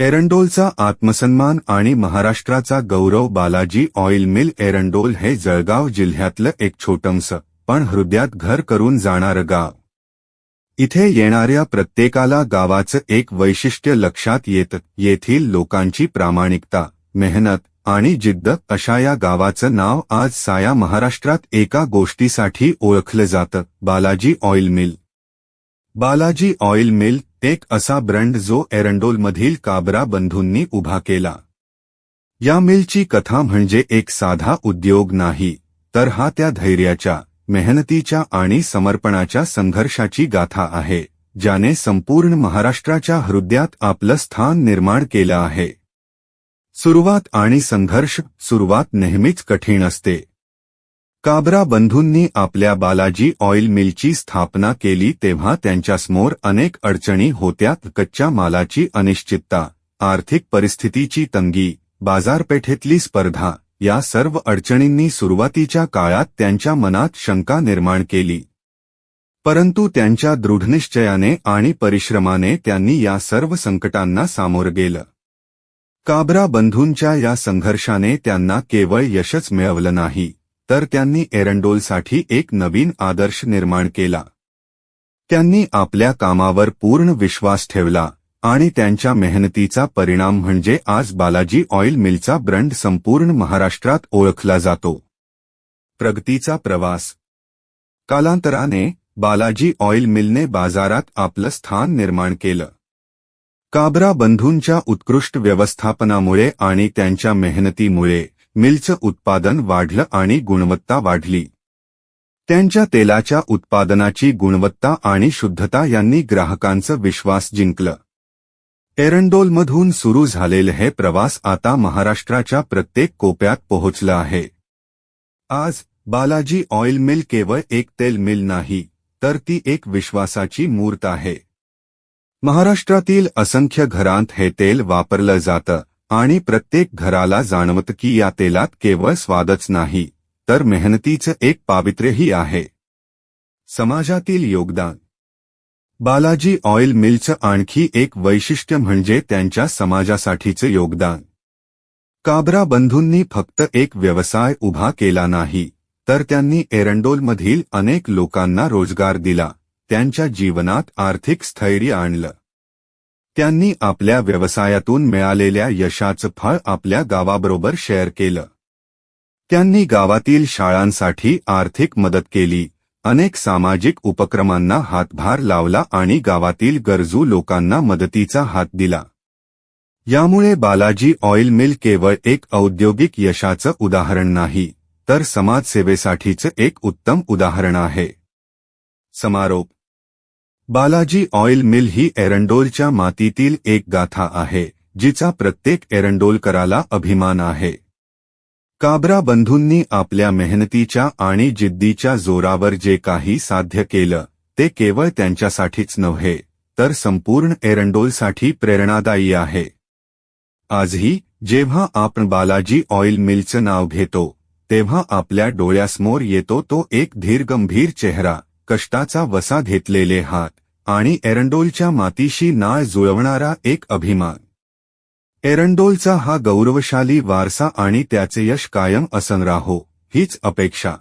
एरंडोलचा आत्मसन्मान आणि महाराष्ट्राचा गौरव बालाजी ऑइल मिल एरंडोल हे जळगाव जिल्ह्यातलं एक छोटंसं पण हृदयात घर करून जाणारं गाव. इथे येणाऱ्या प्रत्येकाला गावाचं एक वैशिष्ट्य लक्षात येतं येथील लोकांची प्रामाणिकता मेहनत आणि जिद्द अशा या गावाचं नाव आज साया महाराष्ट्रात एका गोष्टीसाठी ओळखलं जातं Balaji oil mill. Balaji oil mill एक असा ब्रँड जो एरंडोलमधील काबरा बंधूंनी उभा केला. या मिलची कथा म्हणजे एक साधा उद्योग नाही तर हा त्या धैर्याच्या मेहनतीच्या आणि समर्पणाच्या संघर्षाची गाथा आहे ज्याने संपूर्ण महाराष्ट्राच्या हृदयात आपलं स्थान निर्माण केलं आहे. सुरुवात आणि संघर्ष सुरुवात नेहमीच कठीण असते काबरा बंधूंनी आपल्या बालाजी ऑइल मिलची स्थापना केली तेव्हा त्यांच्यासमोर अनेक अडचणी होत्या. कच्च्या मालाची अनिश्चितता आर्थिक परिस्थितीची तंगी बाजारपेठेतली स्पर्धा या सर्व अडचणींनी सुरुवातीच्या काळात त्यांच्या मनात शंका निर्माण केली. परंतु त्यांच्या दृढनिश्चयाने आणि परिश्रमाने त्यांनी या सर्व संकटांना सामोरं गेलं. काबरा बंधूंच्या या संघर्षाने त्यांना केवळ यशच मिळवलं नाही. तर त्यांनी एरंडोलसाठी एक नवीन आदर्श निर्माण केला. त्यांनी आपल्या कामावर पूर्ण विश्वास ठेवला आणि त्यांच्या मेहनतीचा परिणाम म्हणजे आज बालाजी ऑइल मिलचा ब्रँड संपूर्ण महाराष्ट्रात ओळखला जातो. प्रगतीचा प्रवास. कालांतराने बालाजी ऑइल मिलने बाजारात आपलं स्थान निर्माण केलं. काबरा बंधूंच्या उत्कृष्ट व्यवस्थापनामुळे आणि त्यांच्या मेहनतीमुळे मिलचं उत्पादन वाढलं आणि गुणवत्ता वाढली. त्यांच्या तेलाच्या उत्पादनाची गुणवत्ता आणि शुद्धता यांनी ग्राहकांचं विश्वास जिंकलं. एरंडोलमधून सुरू झालेले हे प्रवास आता महाराष्ट्राच्या प्रत्येक कोप्यात पोहोचला आहे. आज बालाजी ऑइल मिल केवळ एक तेल मिल नाही तर ती एक विश्वासाची मूर्त आहे. महाराष्ट्रातील असंख्य घरांत हे तेल वापरलं जातं. आणि प्रत्येक घराला जाणवत की या तेलात केवळ स्वादच नाही तर मेहनतीचं एक पावित्र्यही आहे. समाजातील योगदान. बालाजी ऑइल मिलचं आणखी एक वैशिष्ट्य म्हणजे त्यांच्या समाजासाठीचं योगदान. काबरा बंधूंनी फक्त एक व्यवसाय उभा केला नाही तर त्यांनी एरंडोलमधील अनेक लोकांना रोजगार दिला त्यांच्या जीवनात आर्थिक स्थैर्य आणलं. त्यांनी आपल्या व्यवसायातून मिळालेल्या यशाचं फळ आपल्या गावाबरोबर शेअर केलं. त्यांनी गावातील शाळांसाठी आर्थिक मदत केली अनेक सामाजिक उपक्रमांना हातभार लावला आणि गावातील गरजू लोकांना मदतीचा हात दिला. यामुळे बालाजी ऑइल मिल केवळ एक औद्योगिक यशाचं उदाहरण नाही तर समाजसेवेसाठीचं एक उत्तम उदाहरण आहे. समारोप बालाजी ऑइल मिल ही एरंडोलच्या मातीतील एक गाथा आहे जिचा प्रत्येक एरंडोलकराला अभिमान आहे. काबरा बंधूंनी आपल्या मेहनतीच्या आणि जिद्दीच्या जोरावर जे काही साध्य केलं ते केवळ त्यांच्यासाठीच नव्हे तर संपूर्ण एरंडोलसाठी प्रेरणादायी आहे. आजही जेव्हा आपण बालाजी ऑइल मिलचं नाव घेतो तेव्हा आपल्या डोळ्यासमोर येतो तो एक धीरगंभीर चेहरा. कष्टाचा वसा घेतलेले हात आणि एरंडोलच्या मातीशी नाळ जुळवणारा एक अभिमान. एरंडोलचा हा गौरवशाली वारसा आणि त्याचे यश कायम असन राहो हीच अपेक्षा.